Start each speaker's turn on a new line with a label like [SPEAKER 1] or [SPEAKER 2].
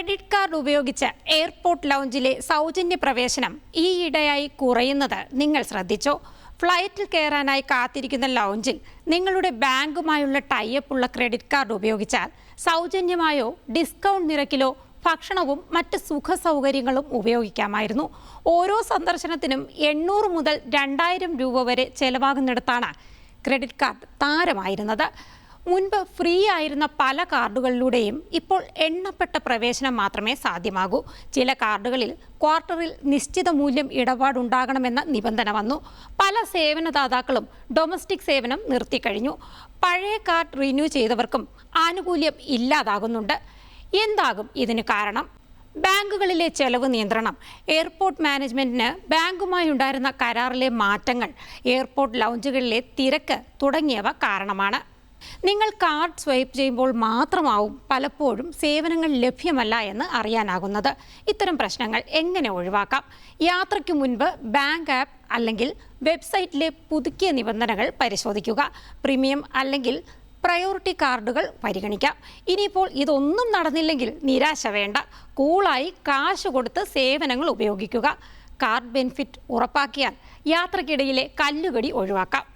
[SPEAKER 1] Credit card ഉപയോഗിച്ച് airport ലോഞ്ചിലെ സൗജന്യ പ്രവേശനം ഈയിടെയായി കുറയുന്നത് നിങ്ങൾ ശ്രദ്ധിച്ചോ? ഫ്ലൈറ്റിൽ കയറാനായി കാത്തിരിക്കുന്ന ലൗഞ്ചിൽ നിങ്ങളുടെ ബാങ്കുമായുള്ള ടൈപ്പ് ഉള്ള ക്രെഡിറ്റ് കാർഡ് ഉപയോഗിച്ചാൽ സൗജന്യമായോ ഡിസ്കൗണ്ട് നിരക്കിലോ ഭക്ഷണവും മറ്റ് സുഖ സൗകര്യങ്ങളും ഉപയോഗിക്കാമായിരുന്നു. ഓരോ സന്ദർശനത്തിനും എണ്ണൂറ് മുതൽ രണ്ടായിരം രൂപ വരെ ചെലവാകുന്നിടത്താണ് ക്രെഡിറ്റ് കാർഡ് താരമായിരുന്നത്. മുൻപ് ഫ്രീ ആയിരുന്ന പല കാർഡുകളിലൂടെയും ഇപ്പോൾ എണ്ണപ്പെട്ട പ്രവേശനം മാത്രമേ സാധ്യമാകൂ. ചില കാർഡുകളിൽ ക്വാർട്ടറിൽ നിശ്ചിത മൂല്യം ഇടപാടുണ്ടാകണമെന്ന നിബന്ധന വന്നു. പല സേവനദാതാക്കളും ഡൊമസ്റ്റിക് സേവനം നിർത്തിക്കഴിഞ്ഞു പഴയ കാർഡ് റിന്യൂ ചെയ്തവർക്കും ആനുകൂല്യം ഇല്ലാതാകുന്നുണ്ട്. എന്താകും ഇതിന് കാരണം? ബാങ്കുകളിലെ ചെലവ് നിയന്ത്രണം. എയർപോർട്ട് മാനേജ്മെന്റിന് ബാങ്കുമായി ഉണ്ടായിരുന്ന കരാറിലെ മാറ്റങ്ങൾ എയർപോർട്ട് ലൗഞ്ചുകളിലെ തിരക്ക് തുടങ്ങിയവ കാരണമാണ്. നിങ്ങൾ കാർഡ് സ്വൈപ്പ് ചെയ്യുമ്പോൾ മാത്രമാവും പലപ്പോഴും സേവനങ്ങൾ ലഭ്യമല്ല എന്ന് അറിയാനാകുന്നത്. ഇത്തരം പ്രശ്നങ്ങൾ എങ്ങനെ ഒഴിവാക്കാം? യാത്രയ്ക്ക് മുൻപ് ബാങ്ക് ആപ്പ് അല്ലെങ്കിൽ വെബ്സൈറ്റിലെ പുതുക്കിയ നിബന്ധനകൾ പരിശോധിക്കുക. പ്രീമിയം അല്ലെങ്കിൽ പ്രയോറിറ്റി കാർഡുകൾ പരിഗണിക്കാം. ഇനിയിപ്പോൾ ഇതൊന്നും നടന്നില്ലെങ്കിൽ നിരാശ വേണ്ട. കൂളായി കാശ് കൊടുത്ത് സേവനങ്ങൾ ഉപയോഗിക്കുക. കാർഡ് ബെനിഫിറ്റ് ഉറപ്പാക്കിയാൽ യാത്രക്കിടയിലെ കല്ലുകടി ഒഴിവാക്കാം.